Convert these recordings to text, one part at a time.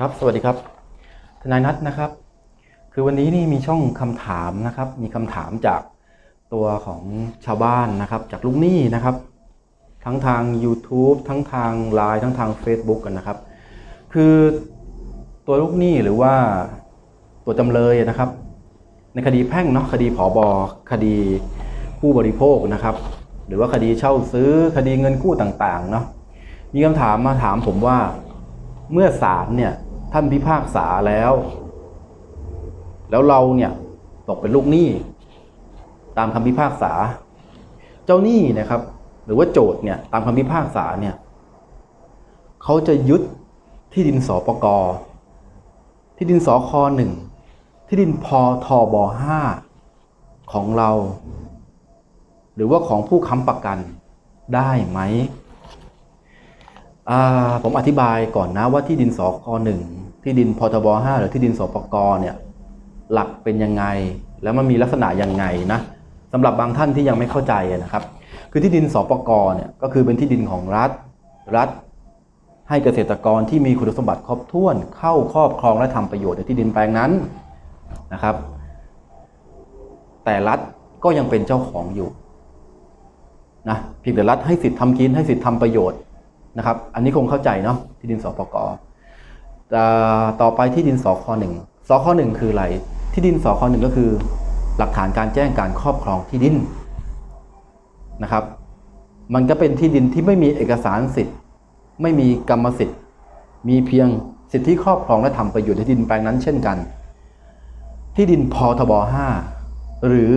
ครับ สวัสดีครับ ทนายนัทนะครับ คือวันนี้นี่มีช่องคำถามนะครับ มีคำถามจากตัวของชาวบ้านนะครับ จากลูกหนี้นะครับ ทั้งทาง YouTube ทั้งทาง Line ทั้งทาง Facebook กันนะครับ คือตัวลูกหนี้หรือว่าตัวจำเลยนะครับ ในคดีแพ่งเนาะคดีผอบอคดีผู้บริโภคนะครับ หรือว่าคดีเช่าซื้อคดีเงินกู้ต่างๆเนาะมีคำถามมาถามผมว่า เมื่อศาลเนี่ยท่านพิพากษาแล้ว แล้วเราเนี่ยตกเป็นลูกหนี้ ตามคำพิพากษา เจ้าหนี้นะครับ หรือว่าโจทย์เนี่ยตามคำพิพากษาเนี่ยเขาจะยึดที่ดินสปกที่ดินสคหนึ่งที่ดินพทบห้าของเรา หรือว่าของผู้ค้ำประกันได้ไหม ผมอธิบายก่อนนะว่าที่ดินสอคหนึ่งที่ดินพทบห้าหรือที่ดินสปกเนี่ย หลักเป็นยังไง แล้วมันมีลักษณะยังไงนะสำหรับบางท่านที่ยังไม่เข้าใจนะครับ คือที่ดินสปกเนี่ยก็คือเป็นที่ดินของรัฐรัฐ ให้เกษตรกรที่มีคุณสมบัติครบถ้วน เข้าครอบครองและทำประโยชน์ในที่ดินแปลงนั้นนะครับ แต่รัฐก็ยังเป็นเจ้าของอยู่นะเพียงแต่รัฐให้สิทธิ์ทำกินให้สิทธิ์ทำประโยชน์ นะครับ อันนี้คงเข้าใจเนาะที่ดินสปกต่ต่อไปที่ดินสคหนึ่งสคหนึ่งคืออะไร ที่ดินสคหนึ่งก็คือ หลักฐานการแจ้งการครอบครองที่ดินนะครับ มันก็เป็นที่ดินที่ไม่มีเอกสารสิทธิ์ ไม่มีกรรมสิทธิ์ มีเพียงสิทธิครอบครองและทำประโยชน์ในที่ดินแปลงนั้นเช่นกัน ที่ดินพทบ5หรือ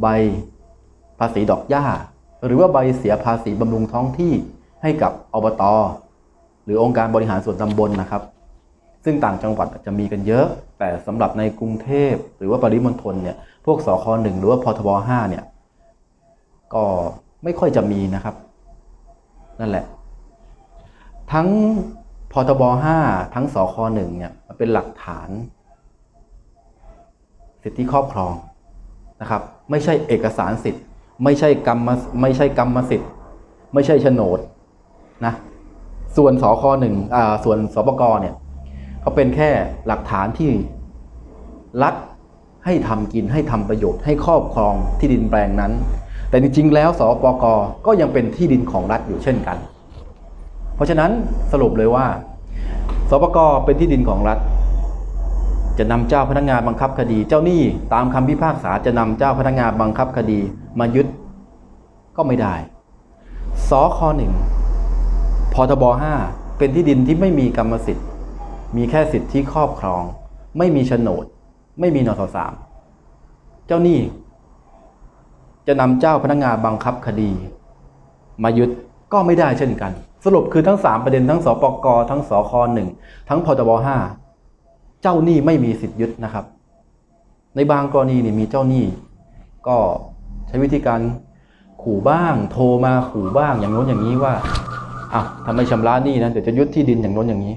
ใบภาษีดอกหญ้า หรือว่าใบเสียภาษีบำรุงท้องที่ ให้กับอบตหรือองค์การบริหารส่วนตำบลนะครับ ซึ่งต่างจังหวัดจะมีกันเยอะ แต่สำหรับในกรุงเทพหรือว่าปริมณฑลเนี่ยพวกสคหนึ่งหรือว่าพทบ5เนี่ยก็ไม่ค่อยจะมีนะครับ นั่นแหละ ทั้งพทบ5ทั้งสคหนึ่งเนี่ยเป็นหลักฐาน สิทธิครอบครองนะครับ ไม่ใช่เอกสารสิทธิ์ ไม่ใช่กรรมไม่ใช่กรรมสิทธิ์ ไม่ใช่โฉนด นะ ส่วนสคหนึ่งอ่าส่วนสปกเนี่ยเขาเป็นแค่หลักฐานที่รัฐให้ทำกินให้ทำประโยชน์ให้ครอบครองที่ดินแปลงนั้น แต่จริงๆแล้วสปกก็ยังเป็นที่ดินของรัฐอยู่เช่นกัน เพราะฉะนั้นสรุปเลยว่าสปกเป็นที่ดินของรัฐ จะนำเจ้าพนักงานบังคับคดี เจ้าหนี้ตามคำพิพากษาจะนำเจ้าพนักงานบังคับคดีมายึดก็ไม่ได้สคหนึ่ง พทบห้าเป็นที่ดินที่ไม่มีกรรมสิทธิ์ มีแค่สิทธิครอบครอง ไม่มีโฉนด ไม่มีนสสามเจ้าหนี้จะนำเจ้าพนักงานบังคับคดี มายึดก็ไม่ได้เช่นกัน สรุปคือทั้ง 3 ประเด็นทั้งสปกทั้งสคหนึ่งทั้งพทบห้าเจ้าหนี้ไม่มีสิทธิ์ยึดนะครับ ในบางกรณีนี่มีเจ้าหนี้ ก็ใช้วิธีการขู่บ้าง โทรมาขู่บ้าง อย่างโน้นอย่างนี้ว่า อะทำไมชำระหนี้นะเดี๋ยวจะยึดที่ดินอย่างโน้นอย่างนี้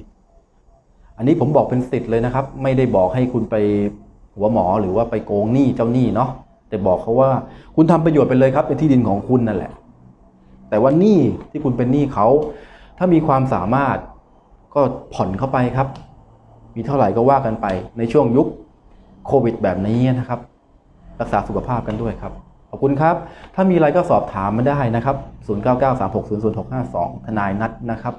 อันนี้ผมบอกเป็นสิทธิ์เลยนะครับ ไม่ได้บอกให้คุณไปหัวหมอหรือว่าไปโกงหนี้เจ้าหนี้เนาะแต่บอกเขาว่าคุณทำประโยชน์ไปเลยครับเป็นที่ดินของคุณนั่นแหละ แต่ว่าหนี้ที่คุณเป็นหนี้เขาถ้ามีความสามารถก็ผ่อนเข้าไปครับ มีเท่าไหร่ก็ว่ากันไปในช่วงยุคโควิดแบบนี้นะครับ รักษาสุขภาพกันด้วยครับ อบคุณครับ ถ้ามีอะไรก็สอบถามมาได้นะครับ 0993600652 ทนายนัดนะครับ